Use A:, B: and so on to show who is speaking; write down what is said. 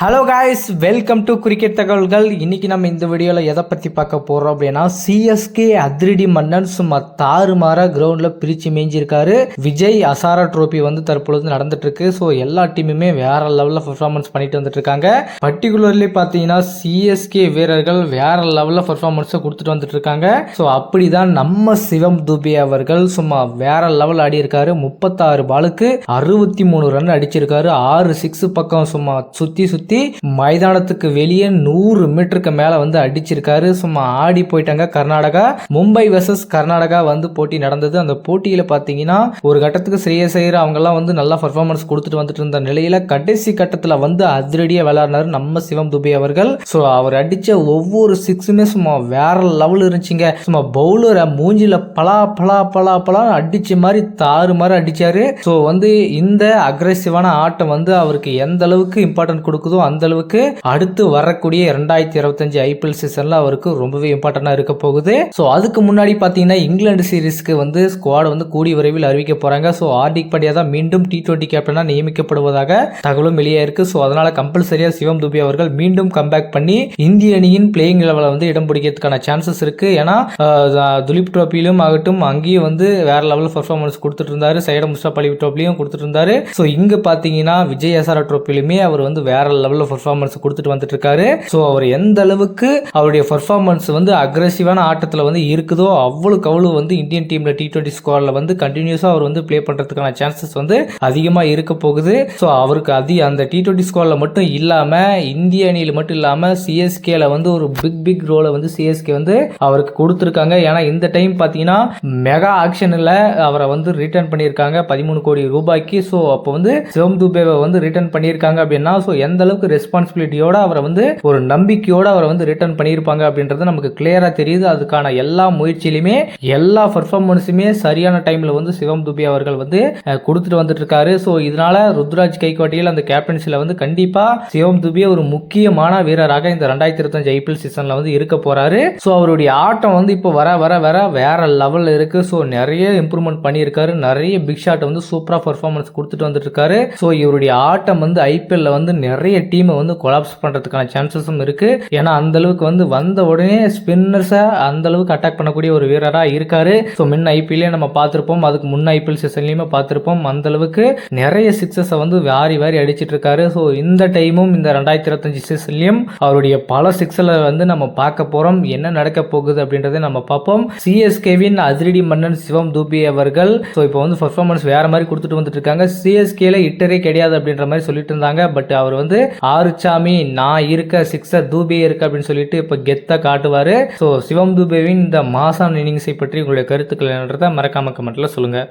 A: Hello guys welcome to cricket தகவல்கள் இன்னைக்கு நம்ம இந்த வீடியோவில் எதை பற்றி பார்க்க போகிறோம் அப்படின்னா சிஎஸ்கே அதிரடி மன்னன் சும்மா தாறுமாறாக கிரவுண்டில் பிரித்து மேய்ஞ்சிருக்காரு. விஜய் அசாரா ட்ரோபி வந்து தற்பொழுது நடந்துட்டு இருக்கு ஸோ எல்லா டீமுமே வேற லெவலில் பர்ஃபார்மன்ஸ் பண்ணிட்டு வந்துட்டு இருக்காங்க பர்டிகுலர்லி பார்த்தீங்கன்னா சிஎஸ்கே வீரர்கள் வேற லெவலில் பர்ஃபார்மன்ஸை கொடுத்துட்டு வந்துட்டு இருக்காங்க ஸோ அப்படி தான் நம்ம சிவம் துபே அவர்கள் சும்மா வேற லெவல் ஆடி இருக்காரு. முப்பத்தாறு பாலுக்கு அறுபத்தி மூணு ரன் அடிச்சிருக்காரு. ஆறு சிக்ஸ் பக்கம் சும்மா சுற்றி சுற்றி சுற்றி மைதானத்துக்கு வெளியே நூறு மீட்டருக்கு மேலே வந்து அடிச்சிருக்காரு. சும்மா ஆடி போயிட்டாங்க. கர்நாடகா மும்பை வர்சஸ் கர்நாடகா வந்து போட்டி நடந்தது. அந்த போட்டியில் பார்த்தீங்கன்னா ஒரு கட்டத்துக்கு ஸ்ரேயஸ் ஐயர் அவங்கெல்லாம் வந்து நல்லா பர்ஃபார்மன்ஸ் கொடுத்துட்டு வந்துட்டு இருந்த நிலையில கடைசி கட்டத்தில் வந்து அதிரடியாக விளையாடினார் நம்ம சிவம் துபே அவர்கள். ஸோ அவர் அடித்த ஒவ்வொரு சிக்ஸுமே சும்மா வேற லெவல் இருந்துச்சுங்க. சும்மா பவுலரை மூஞ்சில பலா பலா பலா பலா அடிச்ச மாதிரி தாறு மாதிரி அடிச்சாரு. ஸோ வந்து இந்த அக்ரெசிவான ஆட்டம் வந்து அவருக்கு எந்த அளவுக்கு இம்பார்ட்டன்ட் கொடுக்குதோ போகுதோ அந்த அளவுக்கு அடுத்து வரக்கூடிய இரண்டாயிரத்தி இருபத்தஞ்சு ஐபிஎல் சீசன்ல அவருக்கு ரொம்பவே இம்பார்ட்டண்டா இருக்க போகுது. ஸோ அதுக்கு முன்னாடி பார்த்தீங்கன்னா இங்கிலாந்து சீரீஸ்க்கு வந்து ஸ்குவாட் வந்து கூடி விரைவில் அறிவிக்க போறாங்க. ஸோ ஆர்டிக் பாண்டியா தான் மீண்டும் டி டுவெண்ட்டி கேப்டனாக நியமிக்கப்படுவதாக தகவலும் வெளியே ஸோ அதனால கம்பல்சரியா சிவம் துபி அவர்கள் மீண்டும் கம்பேக் பண்ணி இந்திய அணியின் பிளேயிங் லெவலில் வந்து இடம் பிடிக்கிறதுக்கான சான்சஸ் இருக்கு. ஏன்னா துலிப் ட்ரோப்பிலும் ஆகட்டும் அங்கேயும் வந்து வேற லெவலில் பர்ஃபார்மன்ஸ் கொடுத்துட்டு இருந்தாரு. சைடம் முஸ்டாப் அலி ட்ரோப்லையும் கொடுத்துட்டு இருந்தாரு. ஸோ இங்கே பார்த்தீங்கன்னா விஜய் அசாரா ட்ரோப்பிலுமே அவர் வந்து வேற லெவலில் பர்ஃபார்மன்ஸ் கொடுத்துட்டு வந்துட்டு இருக்காரு ஸோ அவர் எந்த அளவுக்கு அவருடைய பர்ஃபார்மன்ஸ் வந்து அக்ரெசிவான ஆட்டத்தில் வந்து இருக்குதோ அவ்வளோக்கு அவ்வளோ வந்து இந்தியன் டீமில் டி டுவெண்ட்டி ஸ்குவாடில் வந்து கண்டினியூஸாக அவர் வந்து ப்ளே பண்ணுறதுக்கான சான்சஸ் வந்து அதிகமாக இருக்க போகுது. ஸோ அவருக்கு அதி அந்த டி டுவெண்ட்டி ஸ்குவாடில் மட்டும் இல்லாமல் இந்திய அணியில் மட்டும் இல்லாமல் சிஎஸ்கேல வந்து ஒரு பிக் பிக் ரோலை வந்து சிஎஸ்கே வந்து அவருக்கு கொடுத்துருக்காங்க. ஏன்னா இந்த டைம் பார்த்தீங்கன்னா மெகா ஆக்ஷனில் அவரை வந்து ரிட்டர்ன் பண்ணியிருக்காங்க. பதிமூணு கோடி ரூபாய்க்கு. ஸோ அப்போ வந்து சிவம் துபேவை வந்து ரிட்டர்ன் பண்ணியிருக்காங்க அப்படின்னா ஸோ எந்த அளவு அளவுக்கு ரெஸ்பான்சிபிலிட்டியோட அவரை வந்து ஒரு நம்பிக்கையோட அவரை வந்து ரிட்டர்ன் பண்ணியிருப்பாங்க அப்படின்றது நமக்கு கிளியரா தெரியுது. அதுக்கான எல்லா முயற்சியிலுமே எல்லா பர்ஃபார்மன்ஸுமே சரியான டைம்ல வந்து சிவம் துபி அவர்கள் வந்து கொடுத்துட்டு வந்துட்டு இருக்காரு ஸோ இதனால ருத்ராஜ் கைகோட்டையில் அந்த கேப்டன்சில வந்து கண்டிப்பா சிவம் துபிய ஒரு முக்கியமான வீரராக இந்த ரெண்டாயிரத்தி இருபத்தஞ்சு ஐபிஎல் சீசன்ல வந்து இருக்க போறாரு. ஸோ அவருடைய ஆட்டம் வந்து இப்போ வர வர வர வேற லெவல்ல இருக்கு. ஸோ நிறைய இம்ப்ரூவ்மெண்ட் பண்ணியிருக்காரு. நிறைய பிக் ஷாட் வந்து சூப்பரா பர்ஃபார்மன்ஸ் கொடுத்துட்டு வந்துட்டு இருக்காரு ஸோ இவருடைய ஆட்டம் வந்து ஐபிஎல்ல வந்து நிறைய டீமை வந்து கொலாப்ஸ் பண்ணுறதுக்கான சான்சஸும் இருக்குது ஏன்னா அந்த அளவுக்கு வந்து வந்த உடனே ஸ்பின்னர்ஸை அந்த அளவுக்கு அட்டாக் பண்ணக்கூடிய ஒரு வீரராக இருக்காரு. ஸோ மின் ஐபிஎல்லே நம்ம பார்த்துருப்போம். அதுக்கு முன் ஐபிஎல் சீசன்லேயுமே பார்த்துருப்போம். அந்தளவுக்கு நிறைய சிக்ஸஸை வந்து வாரி வாரி அடிச்சிட்டு இருக்காரு. ஸோ இந்த டைமும் இந்த ரெண்டாயிரத்தி இருபத்தஞ்சி சீசன்லையும் அவருடைய பல சிக்ஸில் வந்து நம்ம பார்க்க போகிறோம் என்ன நடக்க போகுது அப்படின்றத நம்ம பார்ப்போம். சிஎஸ்கேவின் அதிரடி மன்னன் சிவம் தூபி அவர்கள் ஸோ இப்போ வந்து பர்ஃபார்மன்ஸ் வேற மாதிரி கொடுத்துட்டு வந்துட்டு இருக்காங்க. சிஎஸ்கேல இட்டரே கிடையாது அப்படின்ற மாதிரி சொல்லிட்டு இருந்தாங்க. பட் அவர் வந்து ஆறுச்சாமி நான் இருக்க சிக்ஸர் தூபே இருக்கு அப்படின்னு சொல்லிட்டு இப்போ கெத்த காட்டுவார். ஸோ சிவம் தூபேவின் இந்த மாசான் இன்னிங்ஸை பற்றி உங்களுடைய கருத்துக்கள் என்னன்றதை மறக்காம கமெண்ட்ல சொல்லுங்கள்